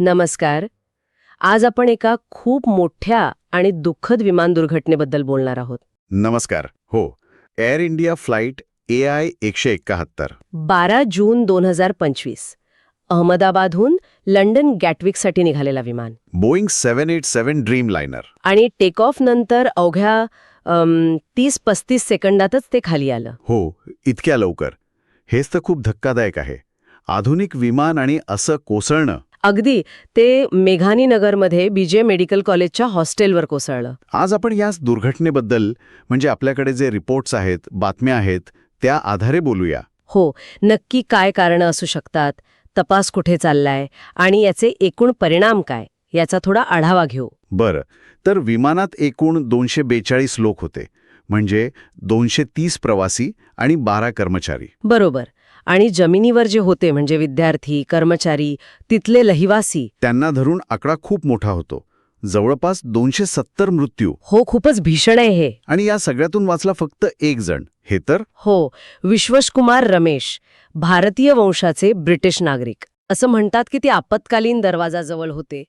नमस्कार. आज आपण एका खूप मोठ्या आणि दुःखद विमान दुर्घटनेबद्दल बोलणार आहोत. नमस्कार. हो air India flight A I एकशे एकाहत्तर. बारा जून दोन हजार पंचवीस अहमदाबादहून लंडन गॅटविकसाठी निघालेला विमान. Boeing seven eight seven dreamliner आणि टेक ऑफ नंतर अवघ्या तीस पस्तीस सेकंदातच ते खाली आलं. हो इतक्या लवकर. हेच तर खूप धक्कादायक आहे. आधुनिक विमान आणि असं कोसळणं अगदी ते मेघानी नगरमध्ये बीजे मेडिकल कॉलेजच्या हॉस्टेलवर कोसळलं. आज आपण याच दुर्घटनेबद्दल म्हणजे आपल्याकडे जे रिपोर्ट्स आहेत बातम्या आहेत त्या आधारे बोलूया. हो नक्की काय कारणं असू शकतात तपास कुठे चाललाय आणि याचे एकूण परिणाम काय याचा थोडा आढावा घेऊ. बरं तर विमानात एकूण दोनशे बेचाळीस लोक होते म्हणजे दोनशे तीस प्रवासी आणि बारा कर्मचारी. बरोबर आणि जमिनीवर जे होते म्हणजे विद्यार्थी कर्मचारी तिथले रहिवासी त्यांना धरून आकडा खूप मोठा होतो. जवळपास दोनशे सत्तर मृत्यू. हो खूपच भीषण आहे हे. आणि या सगळ्यातून वाचला फक्त एक जण. हे तर? हो विश्वशकुमार रमेश भारतीय वंशाचे ब्रिटिश नागरिक. असं म्हणतात की ते आपत्कालीन दरवाजाजवळ होते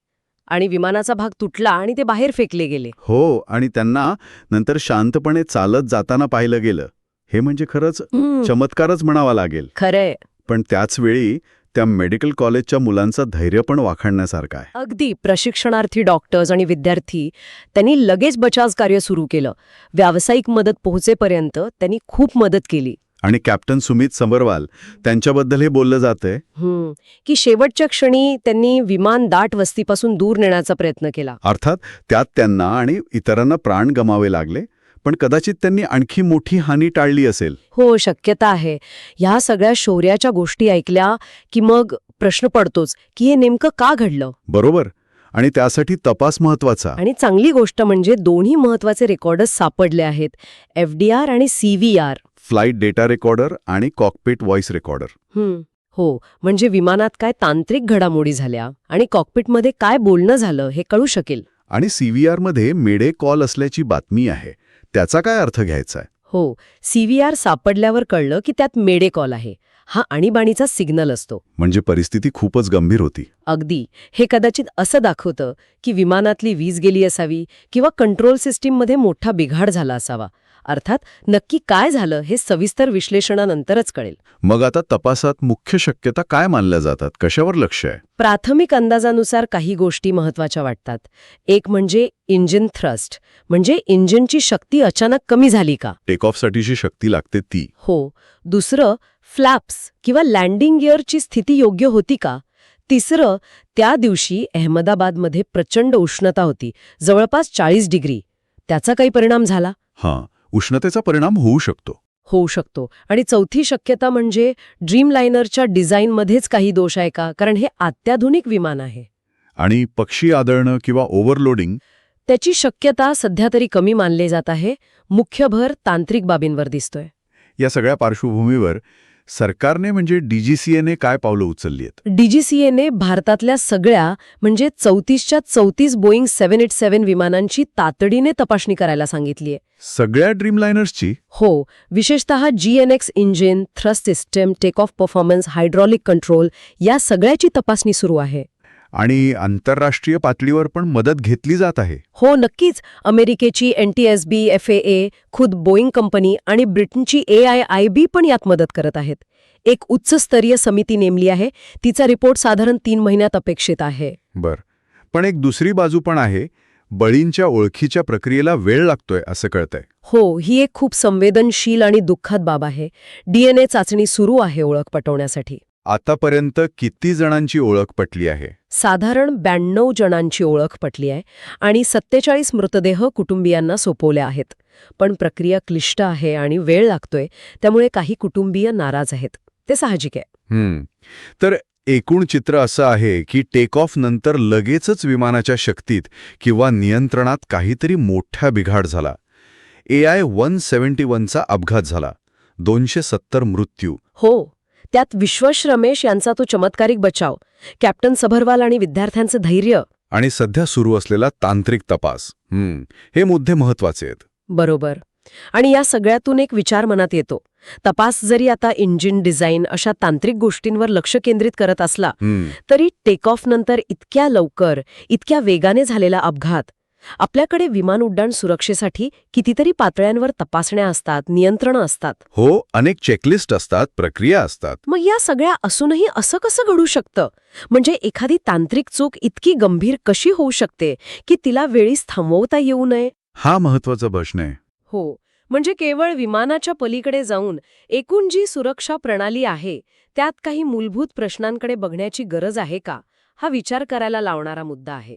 आणि विमानाचा भाग तुटला आणि ते बाहेर फेकले गेले. हो आणि त्यांना नंतर शांतपणे चालत जाताना पाहिलं गेलं. हे म्हणजे खरंच चमत्कारच म्हणावा लागेल. खरंय. पण त्याच वेळी त्या मेडिकल कॉलेजच्या मुलांचं धैर्य पण वाखाणण्यासारखं आहे. अगदी. प्रशिक्षणार्थी डॉक्टर्स आणि विद्यार्थी त्यांनी लगेच बचाव कार्य सुरू केलं. व्यावसायिक मदत पोहोचेपर्यंत त्यांनी खूप मदत केली. आणि कॅप्टन सुमित सबरवाल त्यांच्याबद्दल हे बोललं जातंय. की शेवटच्या क्षणी त्यांनी विमान दाट वस्तीपासून दूर नेण्याचा प्रयत्न केला. अर्थात त्यात त्यांना आणि इतरांना प्राण गमावे लागले. पण कदाचित त्यांनी आणखी मोठी हानी टाळली असेल. हो शक्यता आहे. ह्या सगळ्या शौर्याच्या गोष्टी ऐकल्या की मग प्रश्न पडतोच की हे नेमकं का घडलं? बरोबर. आणि त्यासाठी तपास महत्त्वाचा आणि चांगली गोष्ट म्हणजे दोन्ही महत्त्वाचे रेकॉर्डर्स सापडले आहेत. एफ आणि C V R. Flight data recorder आणि कॉकपिट व्हॉइस रेकॉर्डर. हं, हो म्हणजे विमानात काय तांत्रिक घडामोडी झाल्या आणि कॉकपिटमध्ये काय बोलणं झालं हे कळू शकेल. आणि सीव्हीआरमध्ये मेडे कॉल असल्याची बातमी आहे. त्याचा काय अर्थ घ्यायचा हो सीव्हीआर सापडल्यावर कळलं की त्यात मेडे कॉल आहे. हा आणीबाणीचा सिग्नल असतो. म्हणजे परिस्थिती खूपच गंभीर होती. अगदी. हे कदाचित असं दाखवतं की विमानातली वीज गेली असावी किंवा कंट्रोल सिस्टीममध्ये मोठा बिघाड झाला असावा. अर्थात नक्की काय झालं हे सविस्तर विश्लेषणानंतरच कळेल. मग आता तपासात मुख्य शक्यता काय मानल्या जातात? कशावर लक्ष आहे? प्राथमिक अंदाजानुसार काही गोष्टी महत्त्वाच्या वाटतात. एक म्हणजे इंजिन थ्रस्ट. म्हणजे इंजिनची शक्ती अचानक कमी झाली का? टेक ऑफसाठीची शक्ती लागते ती. हो. दुसरं फ्लॅप्स किंवा लँडिंग गिअरची स्थिती योग्य होती का? तिसरं त्या दिवशी अहमदाबादमध्ये प्रचंड उष्णता होती. जवळपास चाळीस डिग्री. त्याचा काही परिणाम झाला? हां. उष्णतेचा परिणाम होऊ शकतो. होऊ शकतो. आणि चौथी शक्यता म्हणजे ड्रीम लायनरच्या डिझाईनमध्येच काही दोष आहे का? कारण हे अत्याधुनिक विमान आहे. आणि पक्षी आदळणं किंवा ओव्हरलोडिंग? त्याची शक्यता सध्या तरी कमी मानले जात आहे. मुख्य भर तांत्रिक बाबींवर दिसतोय. या सगळ्या पार्श्वभूमीवर सरकारने म्हणजे डीजीसीएने काय पावलं उचलली आहेत डीजीसीएने भारतातल्या सगळ्या म्हणजे चौतीसच्या चौतीस बोईंग सेव्हन एट सेव्हन विमानांची तातडीने तपासणी करायला सांगितलीय. सगळ्या ड्रीमलायनर्सची? हो. विशेषतः GEnx engine thrust system take off performance hydraulic control या सगळ्याची तपासणी सुरू आहे. आणि आंतरराष्ट्रीय पातळीवर पण मदत घेतली जात आहे. हो नक्कीच. अमेरिकेची N T S B F A खुद बोईंग कंपनी आणि ब्रिटनची ए आय आय बी पण यात मदत करत आहेत. एक उच्चस्तरीय समिती नेमली आहे. तिचा रिपोर्ट साधारण तीन महिन्यात अपेक्षित आहे. बर. पण एक दुसरी बाजू पण आहे. बळींच्या ओळखीच्या प्रक्रियेला वेळ लागतोय असं कळतंय. हो ही एक खूप संवेदनशील आणि दुःखद बाब आहे. डीएनए चाचणी सुरू आहे ओळख पटवण्यासाठी. आतापर्यंत किती जणांची ओळख पटली आहे? साधारण ब्याण्णव जणांची ओळख पटली आहे आणि सत्तेचाळीस मृतदेह कुटुंबियांना सोपवले आहेत. पण प्रक्रिया क्लिष्ट आहे आणि वेळ लागतोय त्यामुळे काही कुटुंबीय नाराज आहेत. ते साहजिक आहे. तर एकूण चित्र असं आहे की टेक ऑफ नंतर लगेचच विमानाच्या शक्तीत किंवा नियंत्रणात काहीतरी मोठा बिघाड झाला. ए आय वन सेव्हन्टी वनचा अपघात झाला. दोनशे सत्तर मृत्यू. हो. त्यात विश्वश रमेश यांचा तो चमत्कारिक बचाव कॅप्टन सबरवाल आणि विद्यार्थ्यांचं धैर्य. आणि सध्या सुरू असलेला तांत्रिक तपास. हम्म हे मुद्दे महत्त्वाचे आहेत. बरोबर. आणि या सगळ्यातून एक विचार मनात येतो. तपास जरी आता इंजिन डिझाईन अशा तांत्रिक गोष्टींवर लक्ष केंद्रित करत असला तरी टेक ऑफ नंतर इतक्या लवकर इतक्या वेगाने झालेला अपघात आपल्याकडे विमान उड्डाण सुरक्षेसाठी कितीतरी पातळ्यांवर तपासण्या असतात नियंत्रणं असतात. हो अनेक चेकलिस्ट असतात प्रक्रिया असतात. मग या सगळ्या असूनही असं कसं घडू शकतं? म्हणजे एखादी तांत्रिक चूक इतकी गंभीर कशी होऊ शकते की तिला वेळीच थांबवता येऊ नये? हा महत्त्वाचा प्रश्न आहे. हो म्हणजे केवळ विमानाच्या पलीकडे जाऊन एकूण जी सुरक्षा प्रणाली आहे त्यात काही मूलभूत प्रश्नांकडे बघण्याची गरज आहे का? हा विचार करायला लावणारा मुद्दा आहे.